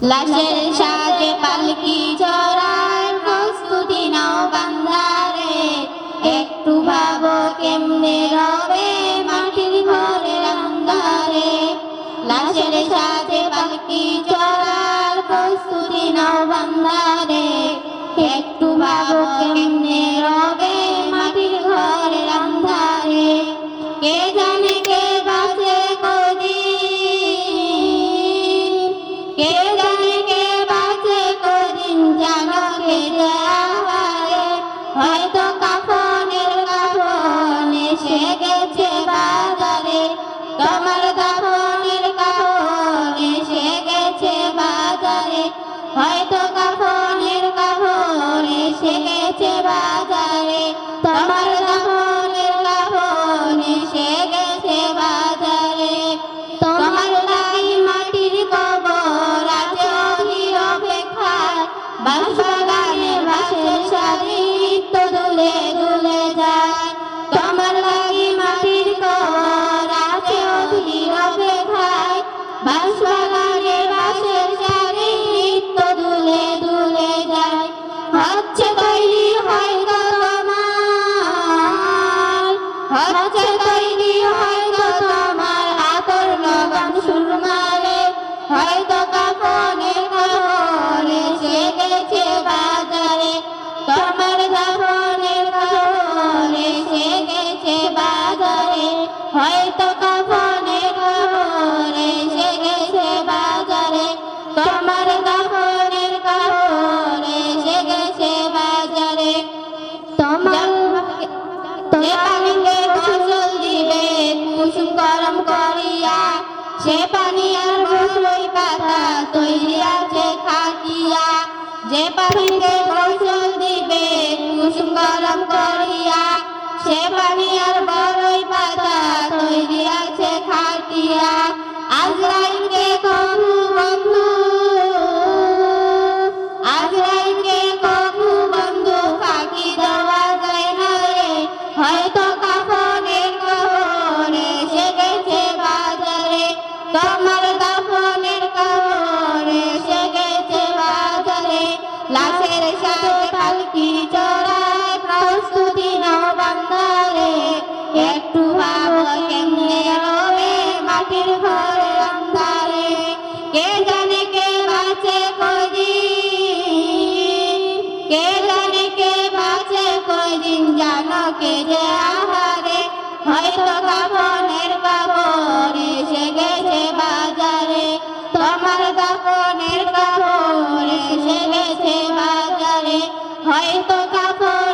লাশের সাজে পালকি চড়ার প্রস্তুতি নাও বান্দারে একটু ভাবো কেমনে রবে মাটির ঘরের অন্ধারে লাশের সাজে পালকি চড়ার প্রস্তুতি নাও বান্দারে একটু ভাবো কেমনে রবে মাটির কে জানে কে হয়তো কাফনের কাফন এসে গেছে বাজারে। তোমার কাফনের কাফন এসে গেছে বাজারে। তোমার লাই মাটির কবর আছে অধীর অপেক্ষায়। বাঁশ বাগানে বাঁশের সারি তো দুলে দুলে যায়। তোমার লাগি মাটির কবর আছে অধীর অপেক্ষায়। বাঁশ বাজারে হয়তো কাপনের কাপড় এসে গেছে বাজারে। তোমার কাপনের কাপড় এসে গেছে বাজারে। তোমার যে পানিকে গোসল দিবে কুসুম গরম করিয়া। সে পানি আর বসই পাতা তৈরি আছে খাটিয়া। যে পানিকে গোসল দিবে কুসুম গরম করিয়া। সে পানি আর বড়ই পাতা তৈরি আছে খাটিয়া। আজরাইলকে বন্ধু, আজরাইলকে কবু বন্ধু, ফাঁকি দেওয়া যায় না রে। হয়তো কাফনের কাপড় এসে গেছে বাজারে। তোমার কে যে আহারে, হয়তো কাফনের কাপড় এসে গেছে বাজারে। তোমার কাফনের কাপড় এসে গেছে বাজারে, হয়তো কাপড়